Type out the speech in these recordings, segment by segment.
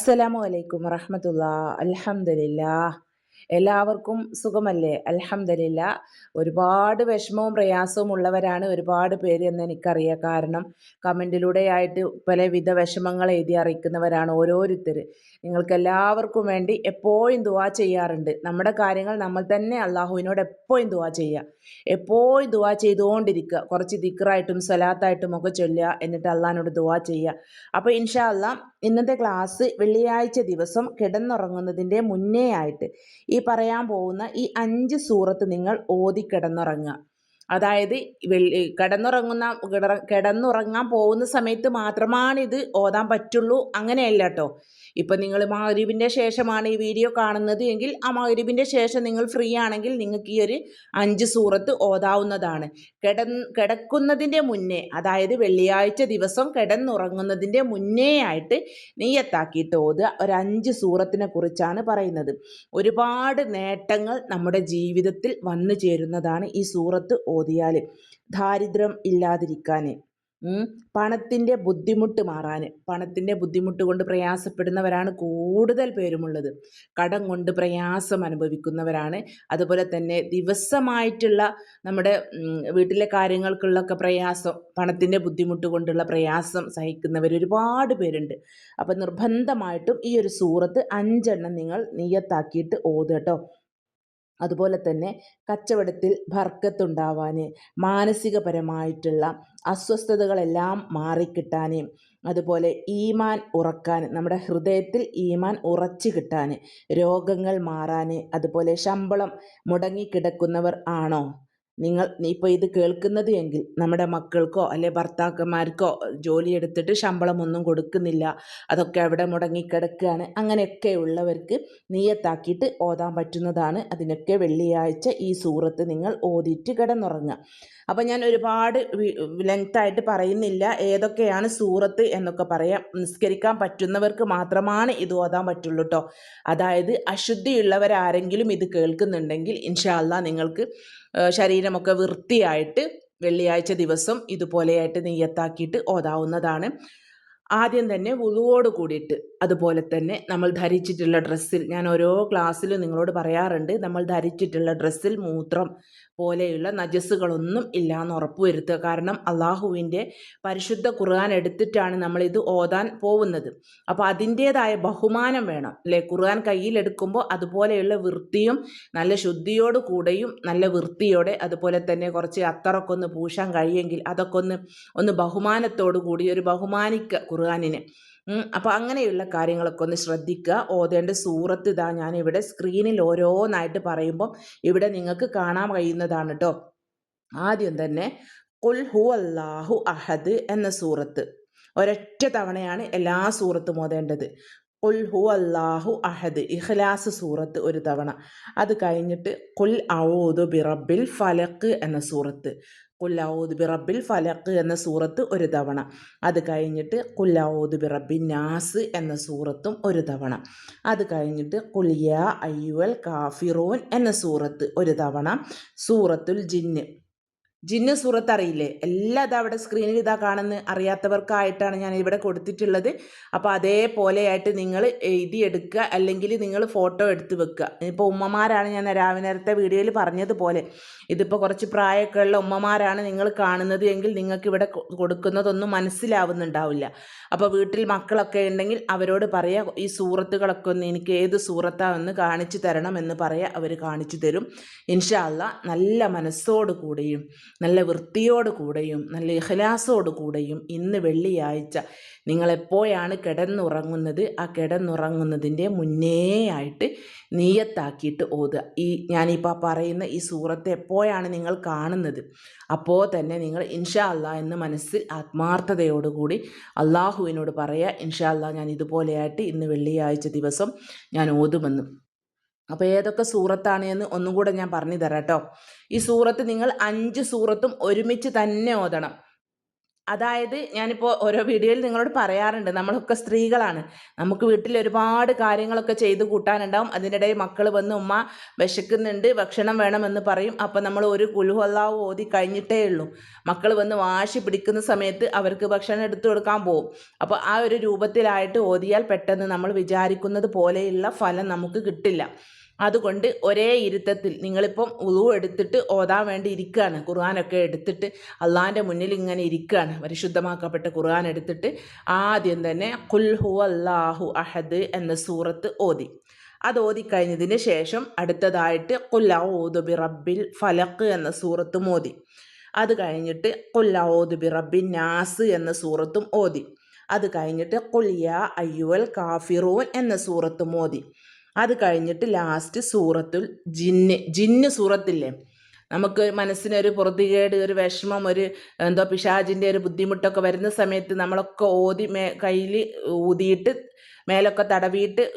അസ്സലാമു അലൈക്കും വറഹമത്തുള്ള. അലഹമില്ല എല്ലാവർക്കും സുഖമല്ലേ? അലഹമില്ല ഒരുപാട് വിഷമവും പ്രയാസവും ഉള്ളവരാണ് ഒരുപാട് പേര് എന്ന് എനിക്കറിയാം. കാരണം കമന്റിലൂടെ ആയിട്ട് പലവിധ വിഷമങ്ങൾ എഴുതി അറിയിക്കുന്നവരാണ് ഓരോരുത്തർ നിങ്ങൾക്ക് എല്ലാവർക്കും വേണ്ടി എപ്പോഴും ദുവാ ചെയ്യാറുണ്ട്. നമ്മുടെ കാര്യങ്ങൾ നമ്മൾ തന്നെ അള്ളാഹുവിനോട് എപ്പോഴും ദുവാ ചെയ്യുക എപ്പോഴും ദുവാ ചെയ്തുകൊണ്ടിരിക്കുക. കുറച്ച് ദിക്റായിട്ടും സ്വലാത്തായിട്ടും ഒക്കെ ചൊല്ലുക. എന്നിട്ട് അള്ളാഹിനോട് ദുവാ ചെയ്യുക അപ്പോൾ ഇൻഷാ അള്ളാ ഇന്നത്തെ ക്ലാസ് വെള്ളിയാഴ്ച ദിവസം കിടന്നുറങ്ങുന്നതിന്റെ മുന്നേ ആയിട്ട് ഈ പറയാൻ പോകുന്ന ഈ അഞ്ച് സൂറത്ത് നിങ്ങൾ ഓതി കിടന്നുറങ്ങുക. അതായത് വെള്ളി കിടന്നുറങ്ങുന്ന കിടന്നുറങ്ങാൻ പോകുന്ന സമയത്ത് മാത്രമാണ് ഇത് ഓതാൻ പറ്റുള്ളൂ. അങ്ങനെയല്ല കേട്ടോ ഇപ്പം നിങ്ങൾ മഗ്രിബിന്റെ ശേഷമാണ് ഈ വീഡിയോ കാണുന്നത് എങ്കിൽ ആ മഗ്രിബിന്റെ ശേഷം നിങ്ങൾ ഫ്രീ ആണെങ്കിൽ നിങ്ങൾക്ക് ഈ ഒരു അഞ്ച് സൂറത്ത് ഓതാവുന്നതാണ്. കിട കിടക്കുന്നതിന്റെ മുന്നേ അതായത് വെള്ളിയാഴ്ച ദിവസം കിടന്നുറങ്ങുന്നതിന്റെ മുന്നേ ആയിട്ട് നെയ്യത്താക്കിയിട്ട് ഓതുക. ഒരു അഞ്ച് സൂറത്തിനെ കുറിച്ചാണ് പറയുന്നത്. ഒരുപാട് നേട്ടങ്ങൾ നമ്മുടെ ജീവിതത്തിൽ വന്നു ചേരുന്നതാണ് ഈ സൂറത്ത് ഓതിയാൽ ദാരിദ്ര്യം ഇല്ലാതിരിക്കാൻ പണത്തിന്റെ ബുദ്ധിമുട്ട് മാറാൻ. പണത്തിന്റെ ബുദ്ധിമുട്ട് കൊണ്ട് പ്രയാസപ്പെടുന്നവരാണ് കൂടുതൽ പേരുമുള്ളത്. കടം കൊണ്ട് പ്രയാസം അനുഭവിക്കുന്നവരാണ്. അതുപോലെ തന്നെ ദിവസമായിട്ടുള്ള നമ്മുടെ വീട്ടിലെ കാര്യങ്ങൾക്കുള്ളൊക്കെ പ്രയാസം പണത്തിന്റെ ബുദ്ധിമുട്ട് കൊണ്ടുള്ള പ്രയാസം സഹിക്കുന്നവർ ഒരുപാട് പേരുണ്ട്. അപ്പം നിർബന്ധമായിട്ടും ഈ ഒരു സൂറത്ത് അഞ്ചെണ്ണം നിങ്ങൾ നിയത്താക്കിയിട്ട് ഓതുക അതുപോലെ തന്നെ കച്ചവടത്തിൽ ഭർക്കത്തുണ്ടാവാൻ മാനസികപരമായിട്ടുള്ള അസ്വസ്ഥതകളെല്ലാം മാറിക്കിട്ടാൻ അതുപോലെ ഈമാൻ ഉറക്കാൻ നമ്മുടെ ഹൃദയത്തിൽ ഈമാൻ ഉറച്ചു കിട്ടാൻ രോഗങ്ങൾ മാറാൻ അതുപോലെ ശമ്പളം മുടങ്ങിക്കിടക്കുന്നവർ ആണോ? നിങ്ങൾ നീ ഇപ്പോൾ ഇത് കേൾക്കുന്നത് എങ്കിൽ നമ്മുടെ മക്കൾക്കോ അല്ലെ ഭർത്താക്കന്മാർക്കോ ജോലി എടുത്തിട്ട് ശമ്പളമൊന്നും കൊടുക്കുന്നില്ല. അതൊക്കെ അവിടെ മുടങ്ങിക്കിടക്കുകയാണ് അങ്ങനെയൊക്കെ ഉള്ളവർക്ക് നീയത്താക്കിയിട്ട് ഓതാൻ പറ്റുന്നതാണ് അതിനൊക്കെ വെള്ളിയാഴ്ച ഈ സൂറത്ത് നിങ്ങൾ ഓതിയിട്ട് കിടന്നുറങ്ങുക. അപ്പോൾ ഞാൻ ഒരുപാട് ലെങ്തായിട്ട് പറയുന്നില്ല ഏതൊക്കെയാണ് സൂറത്ത് എന്നൊക്കെ പറയാം. നിസ്കരിക്കാൻ പറ്റുന്നവർക്ക് മാത്രമാണ് ഇത് ഓതാൻ പറ്റുള്ളൂ കേട്ടോ അതായത് അശുദ്ധിയുള്ളവരാരെങ്കിലും ഇത് കേൾക്കുന്നുണ്ടെങ്കിൽ ഇൻഷാല്ല നിങ്ങൾക്ക് ശരീരമൊക്കെ വൃത്തിയായിട്ട് വെള്ളിയാഴ്ച ദിവസം ഇതുപോലെയായിട്ട് നെയ്യത്താക്കിയിട്ട് ഓതാവുന്നതാണ്. ആദ്യം തന്നെ വുളുവോട് കൂടിയിട്ട് അതുപോലെ തന്നെ നമ്മൾ ധരിച്ചിട്ടുള്ള ഡ്രസ്സിൽ ഞാൻ ഓരോ ക്ലാസ്സിലും നിങ്ങളോട് പറയാറുണ്ട് നമ്മൾ ധരിച്ചിട്ടുള്ള ഡ്രസ്സിൽ മൂത്രം പോലെയുള്ള നജസ്സുകളൊന്നും ഇല്ല എന്ന് ഉറപ്പുവരുത്തുക കാരണം അള്ളാഹുവിന്റെ പരിശുദ്ധ ഖുർആൻ എടുത്തിട്ടാണ് നമ്മൾ ഇത് ഓതാൻ പോകുന്നത്. അപ്പോൾ അതിന്റേതായ ബഹുമാനം വേണം അല്ലേ? ഖുർആൻ കയ്യിലെടുക്കുമ്പോൾ അതുപോലെയുള്ള വൃത്തിയും നല്ല ശുദ്ധിയോട് കൂടെയും നല്ല വൃത്തിയോടെ അതുപോലെ തന്നെ കുറച്ച് അത്തറൊക്കെ ഒന്ന് പൂശാൻ കഴിയുമെങ്കിൽ അതൊക്കെ ഒന്ന് ഒന്ന് ബഹുമാനത്തോടു കൂടി ഒരു ബഹുമാനിക്കുക ഖുർആാനിനെ. അപ്പോൾ അങ്ങനെയുള്ള കാര്യങ്ങളൊക്കെ ഒന്ന് ശ്രദ്ധിക്കുക. ഓതേണ്ട സൂറത്ത് ഇതാ ഞാൻ ഇവിടെ സ്ക്രീനിൽ ഓരോന്നായിട്ട് പറയുമ്പം ഇവിടെ നിങ്ങൾക്ക് കാണാൻ കഴിയുന്നതാണ് കേട്ടോ ആദ്യം തന്നെ കുൽ ഹു അല്ലാഹു അഹദ് എന്ന സൂറത്ത്. ഒരൊറ്റ തവണയാണ് എല്ലാ സൂറത്തും ഓതേണ്ടത്. കുൽ ഹു അല്ലാഹു അഹദ് ഇഖ്ലാസ് സൂറത്ത് ഒരു തവണ. അത് കഴിഞ്ഞിട്ട് കുൽ ഔദു ബിറബിൽ ഫലക്ക് എന്ന സൂറത്ത്. കുല്ലാവൂദ് ബിറബിൽ ഫലക്ക് എന്ന സൂറത്ത് ഒരു തവണ. അത് കഴിഞ്ഞിട്ട് കുല്ലാവൂദ് ബിറബിൻ നാസ് എന്ന സൂറത്തും ഒരു തവണ. അത് കഴിഞ്ഞിട്ട് കുലിയ അയ്യുവൽ കാഫിറൂൻ എന്ന സൂറത്ത് ഒരു തവണ. സൂറത്തുൽ ജിന്ന്. ജിന്ന് സൂറത്ത് അറിയില്ലേ എല്ലാം ഇതാ അവിടെ സ്ക്രീനിൽ ഇതാ കാണുന്ന അറിയാത്തവർക്കായിട്ടാണ് ഞാൻ ഇവിടെ കൊടുത്തിട്ടുള്ളത്. അപ്പോൾ അതേപോലെയായിട്ട് നിങ്ങൾ എഴുതി എടുക്കുക അല്ലെങ്കിൽ നിങ്ങൾ ഫോട്ടോ എടുത്ത് വെക്കുക. ഇപ്പോൾ ഉമ്മമാരാണ് ഞാൻ രാവിലെ നേരത്തെ വീഡിയോയിൽ പറഞ്ഞതുപോലെ. ഇതിപ്പോൾ കുറച്ച് പ്രായമൊക്കെ ഉള്ള ഉമ്മമാരാണ് നിങ്ങൾ കാണുന്നത് എങ്കിൽ നിങ്ങൾക്ക് ഇവിടെ കൊടുക്കുന്നതൊന്നും മനസ്സിലാവുന്നുണ്ടാവില്ല. അപ്പോൾ വീട്ടിൽ മക്കളൊക്കെ ഉണ്ടെങ്കിൽ അവരോട് പറയുക ഈ സൂറത്തുകളൊക്കെ ഒന്ന് എനിക്ക് ഏത് സൂറത്താണെന്ന് കാണിച്ചു തരണം എന്ന് പറയുക അവർ കാണിച്ചു തരും. ഇൻഷാല്ല നല്ല മനസ്സോടു കൂടിയും. നല്ല വൃത്തിയോട് കൂടെയും നല്ല ഇഹലാസോട് കൂടെയും ഇന്ന് വെള്ളിയാഴ്ച നിങ്ങളെപ്പോഴാണ് കിടന്നുറങ്ങുന്നത്? ആ കിടന്നുറങ്ങുന്നതിന്റെ മുന്നേ ആയിട്ട് നീയത്താക്കിയിട്ട് ഓതുക. ഈ ഞാനിപ്പോൾ പറയുന്ന ഈ സൂറത്ത് എപ്പോഴാണ് നിങ്ങൾ കാണുന്നത്? അപ്പോൾ തന്നെ നിങ്ങൾ ഇൻഷാ അല്ലാ എന്ന് മനസ്സിൽ ആത്മാർത്ഥതയോടുകൂടി അള്ളാഹുവിനോട് പറയുക ഇൻഷാ അല്ലാ ഞാൻ ഇതുപോലെയായിട്ട് ഇന്ന് വെള്ളിയാഴ്ച ദിവസം ഞാൻ ഓതുമെന്ന്. അപ്പോൾ ഏതൊക്കെ സൂറത്താണ് എന്ന് ഒന്നും കൂടെ ഞാൻ പറഞ്ഞു തരാം കേട്ടോ ഈ സൂറത്ത് നിങ്ങൾ അഞ്ച് സൂറത്തും ഒരുമിച്ച് തന്നെ ഓതണം. അതായത് ഞാനിപ്പോൾ ഓരോ വീഡിയോയിൽ നിങ്ങളോട് പറയാറുണ്ട് നമ്മളൊക്കെ സ്ത്രീകളാണ്. നമുക്ക് വീട്ടിൽ ഒരുപാട് കാര്യങ്ങളൊക്കെ ചെയ്ത് കൂട്ടാനുണ്ടാവും. അതിനിടയിൽ മക്കൾ വന്ന് ഉമ്മ വിശക്കുന്നുണ്ട് ഭക്ഷണം വേണമെന്ന് പറയും. അപ്പം നമ്മൾ ഒരു കുലുഹൊല്ലാവ് ഓതി കഴിഞ്ഞിട്ടേ ഉള്ളൂ. മക്കൾ വന്ന് വാശി പിടിക്കുന്ന സമയത്ത് അവർക്ക് ഭക്ഷണം എടുത്തു കൊടുക്കാൻ പോകും അപ്പോൾ ആ ഒരു രൂപത്തിലായിട്ട് ഓതിയാൽ പെട്ടെന്ന് നമ്മൾ വിചാരിക്കുന്നത് പോലെയുള്ള ഫലം നമുക്ക് കിട്ടില്ല. അതുകൊണ്ട് ഒരേ ഇരുത്തത്തിൽ നിങ്ങളിപ്പം ഉളു എടുത്തിട്ട് ഓതാൻ വേണ്ടി ഇരിക്കുകയാണ്. ഖുർആാനൊക്കെ എടുത്തിട്ട് അള്ളാഹിന്റെ മുന്നിൽ ഇങ്ങനെ ഇരിക്കുകയാണ്. പരിശുദ്ധമാക്കപ്പെട്ട ഖുർആൻ എടുത്തിട്ട് ആദ്യം തന്നെ കുൽഹു അല്ലാഹു അഹദ് എന്ന സൂറത്ത് ഓതി. അത് ഓതിക്കഴിഞ്ഞതിന് ശേഷം അടുത്തതായിട്ട് കുല്ലൗദു ബി റബ്ബിൽ ഫലക്ക് എന്ന സൂറത്തും ഓതി. അത് കഴിഞ്ഞിട്ട് കുല്ലൗദു ബി റബ്ബിൻ നാസ് എന്ന സൂറത്തും ഓതി. അത് കഴിഞ്ഞിട്ട് കുല്യ അയ്യുവൽ കാഫിറൂൻ എന്ന സൂറത്തും ഓതി. അത് കഴിഞ്ഞിട്ട് ലാസ്റ്റ് സൂറത്തുൽ ജിന്ന്. ജിന്ന് സൂറത്തില്ലേ? നമുക്ക് മനസ്സിനൊരു പുറത്തുകേട് ഒരു വിഷമം ഒരു എന്തോ പിശാജിന്റെ ഒരു ബുദ്ധിമുട്ടൊക്കെ വരുന്ന സമയത്ത് നമ്മളൊക്കെ ഓതി മേ കയ്യിൽ ഊതിയിട്ട് മേലൊക്കെ തടവിയിട്ട്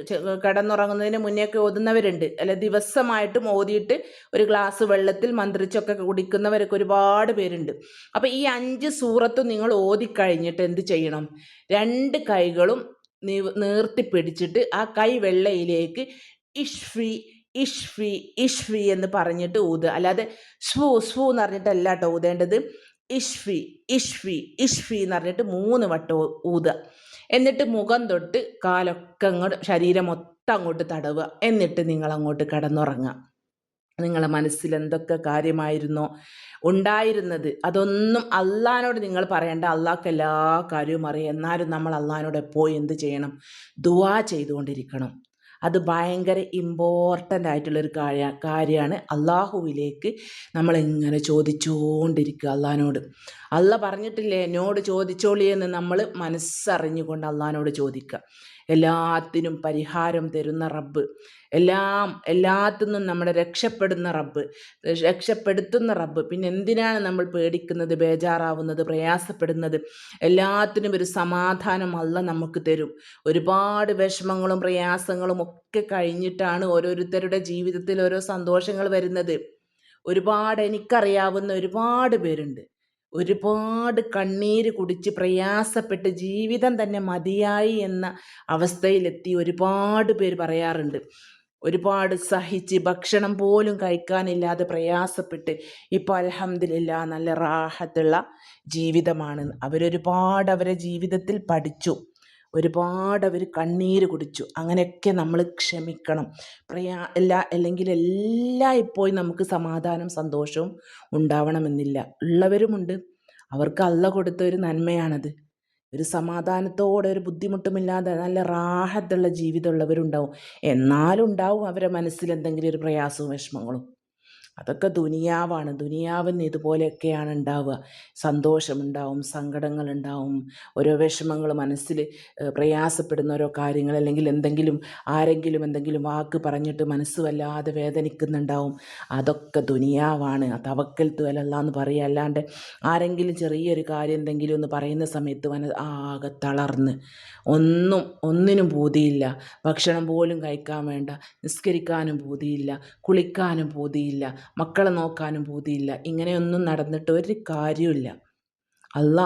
കിടന്നുറങ്ങുന്നതിന് മുന്നേയൊക്കെ ഓതുന്നവരുണ്ട്. അല്ല ദിവസമായിട്ടും ഓതിയിട്ട് ഒരു ഗ്ലാസ് വെള്ളത്തിൽ മന്ത്രിച്ചൊക്കെ കുടിക്കുന്നവരൊക്കെ ഒരുപാട് പേരുണ്ട്. അപ്പോൾ ഈ അഞ്ച് സൂറത്തും നിങ്ങൾ ഓതിക്കഴിഞ്ഞിട്ട് എന്ത് ചെയ്യണം? രണ്ട് കൈകളും നീർത്തി പിടിച്ചിട്ട് ആ കൈ വെള്ളയിലേക്ക് ഇഷ്ഫി ഇഷ്ഫി ഇഷ്ഫി എന്ന് പറഞ്ഞിട്ട് ഊതുക. അല്ലാതെ സ്വു സ്വു എന്ന് പറഞ്ഞിട്ടല്ല കേട്ടോ ഊതേണ്ടത്. ഇഷ്ഫി ഇഷ്ഫി ഇഷ്ഫി എന്ന് പറഞ്ഞിട്ട് മൂന്ന് വട്ടം ഊതുക. എന്നിട്ട് മുഖം തൊട്ട് കാലൊക്കെ അങ്ങോട്ട് ശരീരം മൊത്തം അങ്ങോട്ട് തടവുക. എന്നിട്ട് നിങ്ങൾ അങ്ങോട്ട് കിടന്നുറങ്ങുക. നിങ്ങളെ മനസ്സിൽ എന്തൊക്കെ കാര്യമായിരുന്നോ? ഉണ്ടായിരുന്നത്. അതൊന്നും അള്ളഹാനോട് നിങ്ങൾ പറയേണ്ട. അള്ളാഹ്ക്ക് എല്ലാ കാര്യവും അറിയാം. എന്നാലും നമ്മൾ അള്ളഹാനോട് പോയി എന്ത് ചെയ്യണം? ദുവാ ചെയ്തുകൊണ്ടിരിക്കണം. അത് ഭയങ്കര ഇമ്പോർട്ടന്റ് ആയിട്ടുള്ളൊരു കാര്യ കാര്യമാണ് അള്ളാഹുവിലേക്ക് നമ്മളിങ്ങനെ ചോദിച്ചുകൊണ്ടിരിക്കുക അള്ളഹാനോട്. അള്ള പറഞ്ഞിട്ടില്ലേ? എന്നോട് ചോദിച്ചോളി എന്ന് നമ്മൾ മനസ്സറിഞ്ഞുകൊണ്ട് അള്ളഹാനോട് ചോദിക്കുക. എല്ലാത്തിനും പരിഹാരം തരുന്ന റബ്ബ്. എല്ലാം എല്ലാത്തിനും നമ്മളെ രക്ഷപ്പെടുന്ന റബ്ബ്. രക്ഷപ്പെടുത്തുന്ന റബ്ബ്. പിന്നെ എന്തിനാണ് നമ്മൾ പേടിക്കുന്നത് ബേജാറാവുന്നത് പ്രയാസപ്പെടുന്നത്? എല്ലാത്തിനും ഒരു സമാധാനം അല്ല നമുക്ക് തരും. ഒരുപാട് വിഷമങ്ങളും പ്രയാസങ്ങളും ഒക്കെ കഴിഞ്ഞിട്ടാണ് ഓരോരുത്തരുടെ ജീവിതത്തിൽ ഓരോ സന്തോഷങ്ങൾ വരുന്നത്. ഒരുപാട് എനിക്കറിയാവുന്ന ഒരുപാട് പേരുണ്ട്. ഒരുപാട് കണ്ണീര് കുടിച്ച് പ്രയാസപ്പെട്ട് ജീവിതം തന്നെ മതിയായി എന്ന അവസ്ഥയിലെത്തി ഒരുപാട് പേര് പറയാറുണ്ട്. ഒരുപാട് സഹിച്ച് ഭക്ഷണം പോലും കഴിക്കാനില്ലാതെ പ്രയാസപ്പെട്ട് ഇപ്പോൾ അലഹമില്ല നല്ല റാഹത്തുള്ള ജീവിതമാണ്. അവരൊരുപാട് അവരെ ജീവിതത്തിൽ പഠിച്ചു. ഒരുപാട് അവർ കണ്ണീര് കുടിച്ചു. അങ്ങനെയൊക്കെ നമ്മൾ ക്ഷമിക്കണം. പ്രയാ എല്ലാ അല്ലെങ്കിൽ എല്ലാം ഇപ്പോൾ നമുക്ക് സമാധാനം സന്തോഷവും ഉണ്ടാവണമെന്നില്ല. ഉള്ളവരുമുണ്ട്. അവർക്ക് അല്ല കൊടുത്ത ഒരു നന്മയാണത്. ഒരു സമാധാനത്തോടെ ഒരു ബുദ്ധിമുട്ടുമില്ലാതെ നല്ല റാഹത്തുള്ള ജീവിതമുള്ളവരുണ്ടാവും. എന്നാലും ഉണ്ടാവും അവരെ മനസ്സിൽ എന്തെങ്കിലും ഒരു പ്രയാസവും വിഷമങ്ങളും. അതൊക്കെ ദുനിയാവാണ്. ദുനിയാവിന് ഇതുപോലെയൊക്കെയാണ് ഉണ്ടാവുക. സന്തോഷമുണ്ടാവും സങ്കടങ്ങളുണ്ടാവും ഓരോ വിഷമങ്ങൾ മനസ്സിൽ പ്രയാസപ്പെടുന്ന ഓരോ കാര്യങ്ങൾ അല്ലെങ്കിൽ എന്തെങ്കിലും ആരെങ്കിലും എന്തെങ്കിലും വാക്ക് പറഞ്ഞിട്ട് മനസ്സ് വല്ലാതെ വേദനിക്കുന്നുണ്ടാവും. അതൊക്കെ ദുനിയാവാണ്. തവക്കൽ തുവലല്ല എന്ന് പറയുക. അല്ലാണ്ട് ആരെങ്കിലും ചെറിയൊരു കാര്യം എന്തെങ്കിലും ഒന്ന് പറയുന്ന സമയത്ത് മന ആകെ തളർന്ന്. ഒന്നും ഒന്നിനും ബോധിയില്ല ഭക്ഷണം പോലും കഴിക്കാൻ വേണ്ട. നിസ്കരിക്കാനും ബോധിയില്ല കുളിക്കാനും പൂതിയില്ല. മക്കളെ നോക്കാനും പൂതിയില്ല. ഇങ്ങനെയൊന്നും നടന്നിട്ട് ഒരു കാര്യമില്ല അല്ല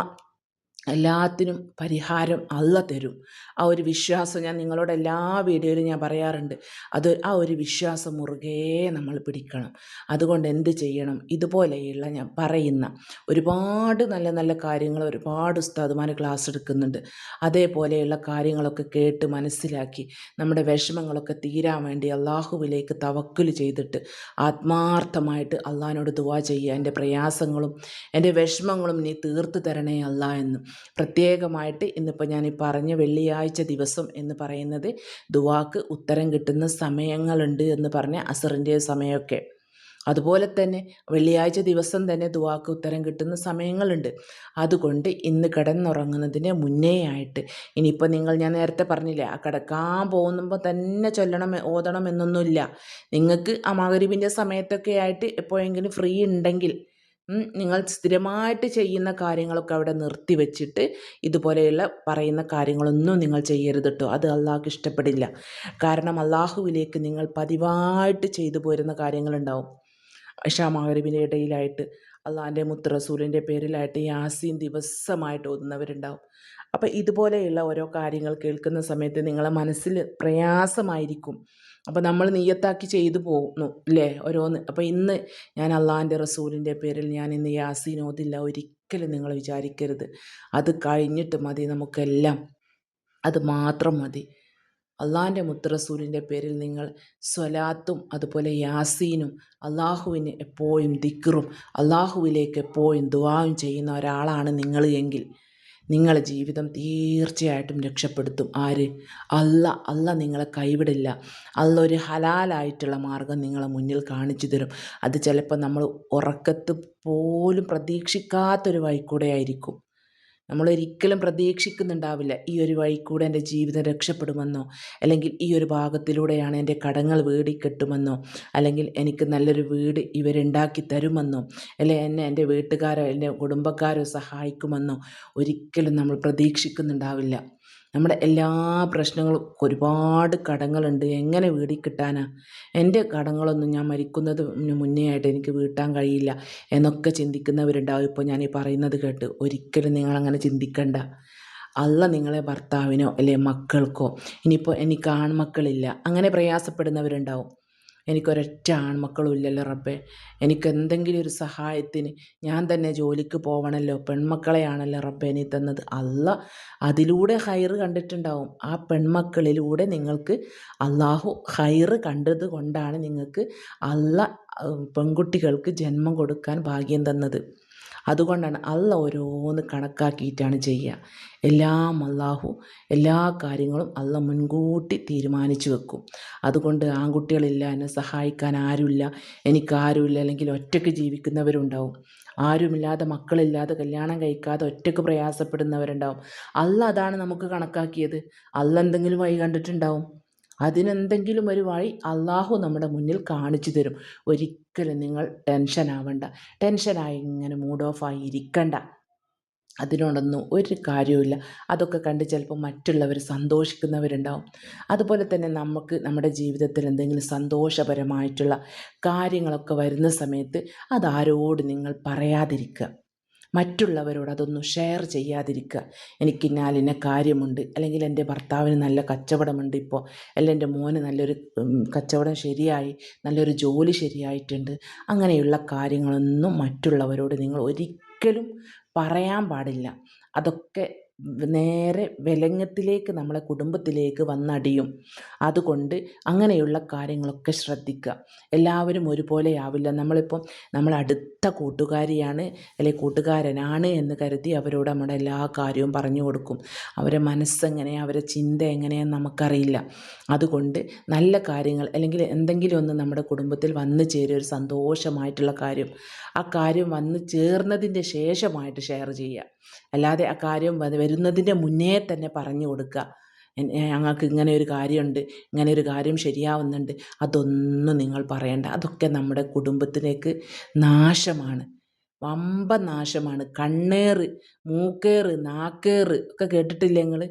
എല്ലാത്തിനും പരിഹാരം അല്ല തരും. ആ ഒരു വിശ്വാസം ഞാൻ നിങ്ങളോട് എല്ലാ വീഡിയോയിലും ഞാൻ പറയാറുണ്ട്. അത് ആ ഒരു വിശ്വാസം മുറുകെ നമ്മൾ പിടിക്കണം. അതുകൊണ്ട് എന്ത് ചെയ്യണം? ഇതുപോലെയുള്ള ഞാൻ പറയുന്ന ഒരുപാട് നല്ല നല്ല കാര്യങ്ങൾ ഒരുപാട് ഉസ്താദുമാർ ക്ലാസ് എടുക്കുന്നുണ്ട്. അതേപോലെയുള്ള കാര്യങ്ങളൊക്കെ കേട്ട് മനസ്സിലാക്കി നമ്മുടെ വിഷമങ്ങളൊക്കെ തീരാൻ വേണ്ടി അള്ളാഹുവിലേക്ക് തവക്കുൽ ചെയ്തിട്ട് ആത്മാർത്ഥമായിട്ട് അള്ളാഹിനോട് ദുവാ ചെയ്യുക. എന്റെ പ്രയാസങ്ങളും എന്റെ വിഷമങ്ങളും നീ തീർത്തു തരണേ അല്ല എന്ന്. പ്രത്യേകമായിട്ട് ഇന്നിപ്പോൾ ഞാൻ ഈ പറഞ്ഞ വെള്ളിയാഴ്ച ദിവസം എന്ന് പറയുന്നത് ദുവാക്ക് ഉത്തരം കിട്ടുന്ന സമയങ്ങളുണ്ട് എന്ന് പറഞ്ഞ അസറിന്റെ സമയമൊക്കെ. അതുപോലെ തന്നെ വെള്ളിയാഴ്ച ദിവസം തന്നെ ദുവാക്ക് ഉത്തരം കിട്ടുന്ന സമയങ്ങളുണ്ട്. അതുകൊണ്ട് ഇന്ന് കിടന്നുറങ്ങുന്നതിന് മുന്നേ ആയിട്ട് ഇനിയിപ്പോൾ നിങ്ങൾ ഞാൻ നേരത്തെ പറഞ്ഞില്ലേ ആ കിടക്കാൻ പോകുമ്പോൾ തന്നെ ചൊല്ലണം ഓതണം എന്നൊന്നുമില്ല. നിങ്ങൾക്ക് ആ മകരിവിന്റെ സമയത്തൊക്കെ ആയിട്ട് എപ്പോഴെങ്കിലും ഫ്രീ ഉണ്ടെങ്കിൽ നിങ്ങൾ സ്ഥിരമായിട്ട് ചെയ്യുന്ന കാര്യങ്ങളൊക്കെ അവിടെ നിർത്തി വെച്ചിട്ട് ഇതുപോലെയുള്ള പറയുന്ന കാര്യങ്ങളൊന്നും നിങ്ങൾ ചെയ്യരുത് കേട്ടോ അത് അള്ളാഹ്ക്ക് ഇഷ്ടപ്പെടില്ല. കാരണം അള്ളാഹുവിലേക്ക് നിങ്ങൾ പതിവായിട്ട് ചെയ്തു പോരുന്ന കാര്യങ്ങളുണ്ടാവും. ഇഷാ മഹരിബിന്റെ ഇടയിലായിട്ട് അള്ളാഹിന്റെ മുത്തറസൂലിന്റെ പേരിലായിട്ട് യാസീൻ ദിവസമായിട്ട് ഓതുന്നവരുണ്ടാവും. അപ്പോൾ ഇതുപോലെയുള്ള ഓരോ കാര്യങ്ങൾ കേൾക്കുന്ന സമയത്ത് നിങ്ങളെ മനസ്സിൽ പ്രയാസമായിരിക്കും. അപ്പോൾ നമ്മൾ നീയത്താക്കി ചെയ്തു പോകുന്നു അല്ലേ ഓരോന്ന്. അപ്പോൾ ഇന്ന് ഞാൻ അള്ളാഹിന്റെ റസൂലിന്റെ പേരിൽ ഞാൻ ഇന്ന് യാസീനോതില്ല ഒരിക്കലും നിങ്ങൾ വിചാരിക്കരുത്. അത് കഴിഞ്ഞിട്ട് മതി നമുക്കെല്ലാം. അത് മാത്രം മതി. അള്ളാഹിന്റെ മുത്തറസൂലിന്റെ പേരിൽ നിങ്ങൾ സ്വലാത്തും അതുപോലെ യാസീനും അള്ളാഹുവിന് എപ്പോഴും ദിക്റും അള്ളാഹുവിലേക്ക് എപ്പോഴും ദുവാവും ചെയ്യുന്ന ഒരാളാണ് നിങ്ങൾ എങ്കിൽ. നിങ്ങളെ ജീവിതം തീർച്ചയായിട്ടും രക്ഷപ്പെടുത്തും. ആര്? അല്ല അല്ല നിങ്ങളെ കൈവിടില്ല. അല്ല ഒരു ഹലാലായിട്ടുള്ള മാർഗം നിങ്ങളെ മുന്നിൽ കാണിച്ചു തരും. അത് ചിലപ്പോൾ നമ്മൾ ഉറക്കത്ത് പോലും പ്രതീക്ഷിക്കാത്തൊരു വഴിക്കൂടെ ആയിരിക്കും. നമ്മളൊരിക്കലും പ്രതീക്ഷിക്കുന്നുണ്ടാവില്ല ഈ ഒരു വഴി കൂടെ എന്റെ ജീവിതം രക്ഷപ്പെടുമെന്നോ അല്ലെങ്കിൽ ഈ ഒരു ഭാഗത്തിലൂടെയാണ് എന്റെ കടങ്ങൾ വീടിക്കെട്ടുമെന്നോ അല്ലെങ്കിൽ എനിക്ക് നല്ലൊരു വീട് ഇവരുണ്ടാക്കി തരുമെന്നോ അല്ലെ എന്നെ എന്റെ വീട്ടുകാരോ എന്റെ കുടുംബക്കാരോ സഹായിക്കുമെന്നോ ഒരിക്കലും നമ്മൾ പ്രതീക്ഷിക്കുന്നുണ്ടാവില്ല. നമ്മുടെ എല്ലാ പ്രശ്നങ്ങളും ഒരുപാട് കടങ്ങളുണ്ട്. എങ്ങനെ വീടി കിട്ടാനാ? എന്റെ കടങ്ങളൊന്നും ഞാൻ മരിക്കുന്നതിന് മുന്നേ ആയിട്ട് എനിക്ക് വീട്ടാൻ കഴിയില്ല എന്നൊക്കെ ചിന്തിക്കുന്നവരുണ്ടാവും. ഇപ്പോൾ ഞാൻ ഈ പറയുന്നത് കേട്ട് ഒരിക്കലും നിങ്ങളങ്ങനെ ചിന്തിക്കണ്ട. അല്ല നിങ്ങളെ ഭർത്താവിനോ അല്ലെ മക്കൾക്കോ. ഇനിയിപ്പോൾ എനിക്ക് ആൺമക്കളില്ല. അങ്ങനെ പ്രയാസപ്പെടുന്നവരുണ്ടാവും. എനിക്കൊരൊറ്റ ആൺമക്കളും ഇല്ലല്ലോ റബ്ബേ. എനിക്ക് എന്തെങ്കിലും ഒരു സഹായത്തിന് ഞാൻ തന്നെ ജോലിക്ക് പോവണമല്ലോ. പെൺമക്കളെയാണല്ലോ റബ്ബേ നീ തന്നത്. അല്ല അതിലൂടെ ഹൈറ് കണ്ടിട്ടുണ്ടാവും. ആ പെൺമക്കളിലൂടെ നിങ്ങൾക്ക് അള്ളാഹു ഹൈറ് കണ്ടത് കൊണ്ടാണ് നിങ്ങൾക്ക് അല്ല പെൺകുട്ടികൾക്ക് ജന്മം കൊടുക്കാൻ ഭാഗ്യം തന്നത്. അതുകൊണ്ടാണ് അല്ല ഓരോന്ന് കണക്കാക്കിയിട്ടാണ് ചെയ്യുക. എല്ലാം അള്ളാഹു എല്ലാ കാര്യങ്ങളും അല്ല മുൻകൂട്ടി തീരുമാനിച്ചു വെക്കും. അതുകൊണ്ട് ആൺകുട്ടികളില്ല എന്നെ സഹായിക്കാൻ ആരുമില്ല എനിക്കാരുമില്ല അല്ലെങ്കിൽ ഒറ്റയ്ക്ക് ജീവിക്കുന്നവരുണ്ടാവും. ആരുമില്ലാതെ മക്കളില്ലാതെ കല്യാണം കഴിക്കാതെ ഒറ്റയ്ക്ക് പ്രയാസപ്പെടുന്നവരുണ്ടാവും. അല്ല അതാണ് നമുക്ക് കണക്കാക്കിയത്. അല്ല എന്തെങ്കിലും വഴി കണ്ടിട്ടുണ്ടാവും. അതിനെന്തെങ്കിലും ഒരു വഴി അള്ളാഹു നമ്മുടെ മുന്നിൽ കാണിച്ചു തരും. ഒരിക്കലും നിങ്ങൾ ടെൻഷൻ ആവണ്ട. ടെൻഷനായി ഇങ്ങനെ മൂഡ് ഓഫ് ആയിരിക്കണ്ട അതിനോടൊന്നും ഒരു കാര്യവുമില്ല അതൊക്കെ കണ്ട് ചിലപ്പോൾ മറ്റുള്ളവർ സന്തോഷിക്കുന്നവരുണ്ടാവും. അതുപോലെ തന്നെ നമുക്ക് നമ്മുടെ ജീവിതത്തിൽ എന്തെങ്കിലും സന്തോഷപരമായിട്ടുള്ള കാര്യങ്ങളൊക്കെ വരുന്ന സമയത്ത് അതാരോട് നിങ്ങൾ പറയാതിരിക്കുക. മറ്റുള്ളവരോട് അതൊന്നും ഷെയർ ചെയ്യാതിരിക്കുക. എനിക്ക് ഇന്നാലിന്ന കാര്യമുണ്ട്. അല്ലെങ്കിൽ എന്റെ ഭർത്താവിന് നല്ല കച്ചവടമുണ്ട് ഇപ്പോൾ. അല്ലെങ്കിൽ എന്റെ മോന് നല്ലൊരു കച്ചവടം ശരിയായി. നല്ലൊരു ജോലി ശരിയായിട്ടുണ്ട്. അങ്ങനെയുള്ള കാര്യങ്ങളൊന്നും മറ്റുള്ളവരോട് നിങ്ങൾ ഒരിക്കലും പറയാൻ പാടില്ല. അതൊക്കെ നേരെ വിലങ്ങത്തിലേക്ക് നമ്മളെ കുടുംബത്തിലേക്ക് വന്നടിയും. അതുകൊണ്ട് അങ്ങനെയുള്ള കാര്യങ്ങളൊക്കെ ശ്രദ്ധിക്കുക. എല്ലാവരും ഒരുപോലെ ആവില്ല നമ്മളിപ്പം നമ്മൾ അടുത്ത കൂട്ടുകാരിയാണ് അല്ലെങ്കിൽ കൂട്ടുകാരനാണ് എന്ന് കരുതി അവരോട് നമ്മുടെ എല്ലാ കാര്യവും പറഞ്ഞു കൊടുക്കും. അവരെ മനസ്സെങ്ങനെയാണ് അവരെ ചിന്ത എങ്ങനെയാണെന്ന് നമുക്കറിയില്ല. അതുകൊണ്ട് നല്ല കാര്യങ്ങൾ അല്ലെങ്കിൽ എന്തെങ്കിലും ഒന്ന് നമ്മുടെ കുടുംബത്തിൽ വന്നു ചേരുക ഒരു സന്തോഷമായിട്ടുള്ള കാര്യം ആ കാര്യം വന്നു ചേർന്നതിന്റെ ശേഷമായിട്ട് ഷെയർ ചെയ്യുക. അല്ലാതെ ആ കാര്യം വരുന്നതിന്റെ മുന്നേ തന്നെ പറഞ്ഞു കൊടുക്കുക. ഞങ്ങൾക്ക് ഇങ്ങനെ ഒരു കാര്യമുണ്ട് ഇങ്ങനെ ഒരു കാര്യം ശരിയാവുന്നുണ്ട് അതൊന്നും നിങ്ങൾ പറയണ്ട. അതൊക്കെ നമ്മുടെ കുടുംബത്തിലേക്ക് നാശമാണ്. വമ്പ നാശമാണ്. കണ്ണേറ് മൂക്കേറ് നാക്കേറ് ഒക്കെ കേട്ടിട്ടില്ലേ നിങ്ങൾ?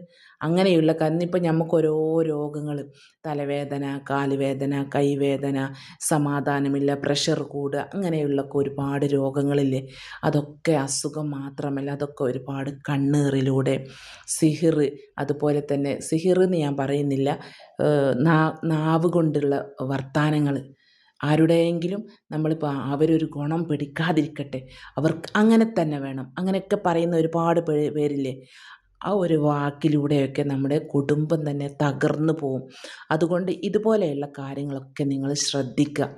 അങ്ങനെയുള്ള കന്നിപ്പം നമുക്ക് ഓരോ രോഗങ്ങൾ തലവേദന കാലുവേദന കൈവേദന സമാധാനമില്ല പ്രഷർ കൂടുക അങ്ങനെയുള്ള ഒരുപാട് രോഗങ്ങളില്ലേ. അതൊക്കെ അസുഖം മാത്രമല്ല അതൊക്കെ ഒരുപാട് കണ്ണീറിലൂടെ സിഹിർ അതുപോലെ തന്നെ സിഹിർ എന്ന് ഞാൻ പറയുന്നില്ല നാവ് കൊണ്ടുള്ള വർത്തമാനങ്ങൾ ആരുടെയെങ്കിലും നമ്മളിപ്പോൾ അവരൊരു ഗുണം പിടിക്കാതിരിക്കട്ടെ. അവർക്ക് അങ്ങനെ തന്നെ വേണം. അങ്ങനെയൊക്കെ പറയുന്ന ഒരുപാട് പേരില്ലേ. ആ ഒരു വാക്കിലൂടെയൊക്കെ നമ്മുടെ കുടുംബം തന്നെ തകർന്നു പോവും. അതുകൊണ്ട് ഇതുപോലെയുള്ള കാര്യങ്ങളൊക്കെ നിങ്ങൾ ശ്രദ്ധിക്കുക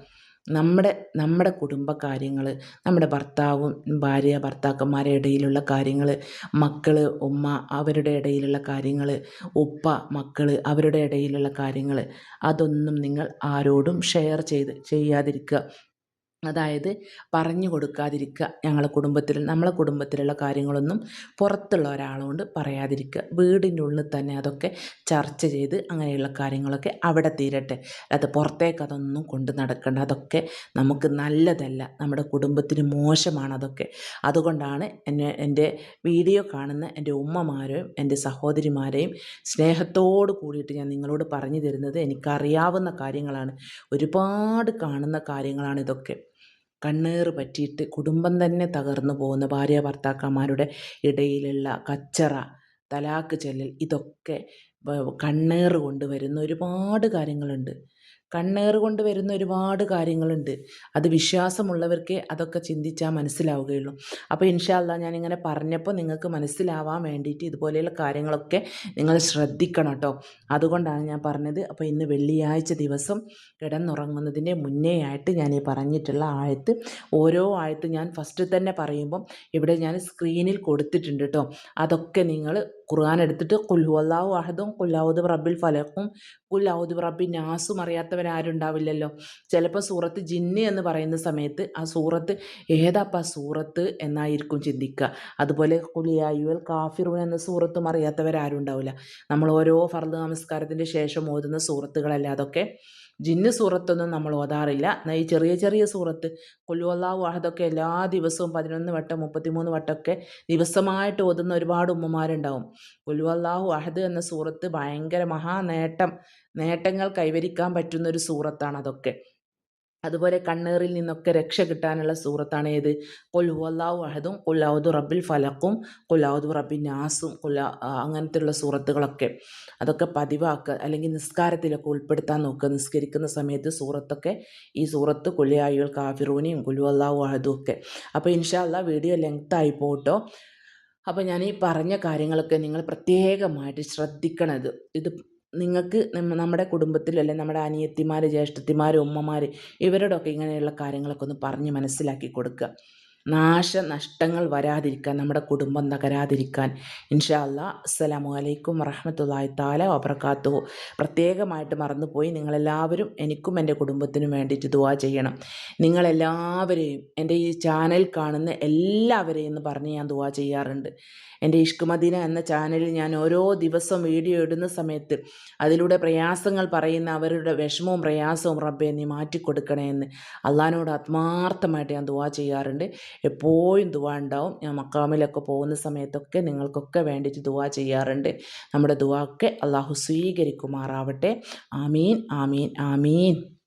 നമ്മുടെ നമ്മുടെ കുടുംബ കാര്യങ്ങൾ നമ്മുടെ ഭർത്താവും ഭാര്യ ഭർത്താക്കന്മാരുടെ ഇടയിലുള്ള കാര്യങ്ങൾ മക്കൾ ഉമ്മ അവരുടെ ഇടയിലുള്ള കാര്യങ്ങൾ ഉപ്പ മക്കൾ അവരുടെ ഇടയിലുള്ള കാര്യങ്ങൾ അതൊന്നും നിങ്ങൾ ആരോടും ഷെയർ ചെയ്ത് ചെയ്യാതിരിക്കുക അതായത് പറഞ്ഞു കൊടുക്കാതിരിക്കുക ഞങ്ങളുടെ കുടുംബത്തിൽ നമ്മളെ കുടുംബത്തിലുള്ള കാര്യങ്ങളൊന്നും പുറത്തുള്ള ഒരാളോട് പറയാതിരിക്കുക വീടിന്റെ ഉള്ളിൽ തന്നെ അതൊക്കെ ചർച്ച ചെയ്ത് അങ്ങനെയുള്ള കാര്യങ്ങളൊക്കെ അവിടെ തീരട്ടെ. അത് പുറത്തേക്ക് അതൊന്നും കൊണ്ട് നടക്കേണ്ട. അതൊക്കെ നമുക്ക് നല്ലതല്ല. നമ്മുടെ കുടുംബത്തിന് മോശമാണ് അതൊക്കെ. അതുകൊണ്ടാണ് എന്നെ എന്റെ വീഡിയോ കാണുന്ന എന്റെ ഉമ്മമാരെയും എന്റെ സഹോദരിമാരെയും സ്നേഹത്തോട് കൂടിയിട്ട് ഞാൻ നിങ്ങളോട് പറഞ്ഞു തരുന്നത് എനിക്കറിയാവുന്ന കാര്യങ്ങളാണ്. ഒരുപാട് കാണുന്ന കാര്യങ്ങളാണ് ഇതൊക്കെ. കണ്ണേറ് പറ്റിയിട്ട് കുടുംബം തന്നെ തകർന്നു പോകുന്ന ഭാര്യ ഭർത്താക്കന്മാരുടെ ഇടയിലുള്ള കച്ചറ തലാക്ക് ചൊല്ലൽ ഇതൊക്കെ കണ്ണേറ് കൊണ്ടുവരുന്ന ഒരുപാട് കാര്യങ്ങളുണ്ട്. കണ്ണേറ് കൊണ്ട് വരുന്ന ഒരുപാട് കാര്യങ്ങളുണ്ട്. അത് വിശ്വാസമുള്ളവർക്കേ അതൊക്കെ ചിന്തിച്ചാൽ മനസ്സിലാവുകയുള്ളൂ. അപ്പോൾ ഇൻഷാല്ല ഞാനിങ്ങനെ പറഞ്ഞപ്പോൾ നിങ്ങൾക്ക് മനസ്സിലാവാൻ വേണ്ടിയിട്ട് ഇതുപോലെയുള്ള കാര്യങ്ങളൊക്കെ നിങ്ങൾ ശ്രദ്ധിക്കണം കേട്ടോ. അതുകൊണ്ടാണ് ഞാൻ പറഞ്ഞത്. അപ്പോൾ ഇന്ന് വെള്ളിയാഴ്ച ദിവസം കിടന്നുറങ്ങുന്നതിന്റെ മുന്നേ ആയിട്ട് ഞാൻ ഈ പറഞ്ഞിട്ടുള്ള ആയത്ത് ഓരോ ആയത്ത് ഞാൻ ഫസ്റ്റ് തന്നെ പറയുമ്പം ഇവിടെ ഞാൻ സ്ക്രീനിൽ കൊടുത്തിട്ടുണ്ട് കേട്ടോ. അതൊക്കെ നിങ്ങൾ ഖുർആൻ എടുത്തിട്ട് കുൽഹു അള്ളാഹു അഹദും കുല്ലാവുദ് റബ്ബിൽ ഫലക്കും കുല്ലാവുദ് റബ്ബി നാസും അറിയാത്തവരാരുണ്ടാവില്ലല്ലോ ചിലപ്പോൾ സൂറത്ത് ജിന്നി എന്ന് പറയുന്ന സമയത്ത് ആ സൂറത്ത് ഏതാപ്പാ സൂറത്ത് എന്നായിരിക്കും ചിന്തിക്കുക അതുപോലെ കുലിയായുവൽ കാഫിറൂൻ എന്ന സൂറത്തും അറിയാത്തവരാരും ഉണ്ടാവില്ല. നമ്മൾ ഓരോ ഫർദ് നമസ്കാരത്തിന്റെ ശേഷം ഓതുന്ന സൂറത്തുകളല്ല അതൊക്കെ? ജിന്ന് സൂറത്തൊന്നും നമ്മൾ ഓതാറില്ല. ഈ ചെറിയ ചെറിയ സൂറത്ത് കൊല്ലുവല്ലാഹു അഹദൊക്കെ എല്ലാ ദിവസവും പതിനൊന്ന് വട്ടം മുപ്പത്തിമൂന്ന് വട്ടമൊക്കെ ദിവസമായിട്ട് ഓതുന്ന ഒരുപാട് ഉമ്മമാരുണ്ടാവും. കൊല്ലുവല്ലാഹു അഹദ് എന്ന സൂറത്ത് ഭയങ്കര മഹാ നേട്ടം നേട്ടങ്ങൾ കൈവരിക്കാൻ പറ്റുന്ന ഒരു സൂറത്താണ് അതൊക്കെ. അതുപോലെ കണ്ണേറിൽ നിന്നൊക്കെ രക്ഷ കിട്ടാനുള്ള സൂറത്താണ് ഏത്? കൊൽവല്ലാവു അഹദും കൊല്ലാവുദു റബ്ബിൽ ഫലക്കും കൊല്ലാവുദു റബ്ബിൻ നാസും കൊല്ല അങ്ങനത്തെയുള്ള സൂറത്തുകളൊക്കെ. അതൊക്കെ പതിവാക്കുക അല്ലെങ്കിൽ നിസ്കാരത്തിലൊക്കെ ഉൾപ്പെടുത്താൻ നോക്കുക. നിസ്കരിക്കുന്ന സമയത്ത് സൂറത്തൊക്കെ ഈ സൂറത്ത് കൊല്ലിയായികൾ കാഫിറൂനിയും കൊല്ലുവല്ലാവു അഹദും ഒക്കെ. അപ്പോൾ ഇൻഷാല്ല വീഡിയോ ലെങ്ത് ആയി പോട്ടോ. അപ്പോൾ ഞാൻ ഈ പറഞ്ഞ കാര്യങ്ങളൊക്കെ നിങ്ങൾ പ്രത്യേകമായിട്ട് ശ്രദ്ധിക്കണത്. ഇത് നിങ്ങൾക്ക് നമ്മുടെ കുടുംബത്തിൽ അല്ലെങ്കിൽ നമ്മുടെ അനിയത്തിമാർ ജ്യേഷ്ഠത്തിമാർ ഉമ്മമാർ ഇവരോടൊക്കെ ഇങ്ങനെയുള്ള കാര്യങ്ങളൊക്കെ ഒന്ന് പറഞ്ഞ് മനസ്സിലാക്കി കൊടുക്കുക. നാശനഷ്ടങ്ങൾ വരാതിരിക്കാൻ നമ്മുടെ കുടുംബം തകരാതിരിക്കാൻ. ഇൻഷാ അല്ലാ അസ്സലാമു അലൈക്കും വറഹമത്തല്ലാഹി താല വബർക്കാത്തു പ്രത്യേകമായിട്ട് മറന്നുപോയി. നിങ്ങളെല്ലാവരും എനിക്കും എന്റെ കുടുംബത്തിനും വേണ്ടിയിട്ട് ദുവാ ചെയ്യണം. നിങ്ങളെല്ലാവരെയും എന്റെ ഈ ചാനൽ കാണുന്ന എല്ലാവരെയും എന്ന് പറഞ്ഞ് ഞാൻ ദുവാ ചെയ്യാറുണ്ട്. എന്റെ ഇഷ്കുമദീന എന്ന ചാനലിൽ ഞാൻ ഓരോ ദിവസവും വീഡിയോ ഇടുന്ന സമയത്ത് അതിലൂടെ പ്രയാസങ്ങൾ പറയുന്ന അവരുടെ വിഷമവും പ്രയാസവും റബ്ബെ നീ മാറ്റിക്കൊടുക്കണേ എന്ന് അള്ളഹാനോട് ആത്മാർത്ഥമായിട്ട് ഞാൻ ദുവാ ചെയ്യാറുണ്ട്. എപ്പോഴും ദുവാ ഉണ്ടാവും. ഞാൻ മക്കാമിലൊക്കെ പോകുന്ന സമയത്തൊക്കെ നിങ്ങൾക്കൊക്കെ വേണ്ടിയിട്ട് ദുവാ ചെയ്യാറുണ്ട്. നമ്മുടെ ദുവാ ഒക്കെ അള്ളാഹു സ്വീകരിക്കുമാറാവട്ടെ. ആമീൻ ആമീൻ ആമീൻ.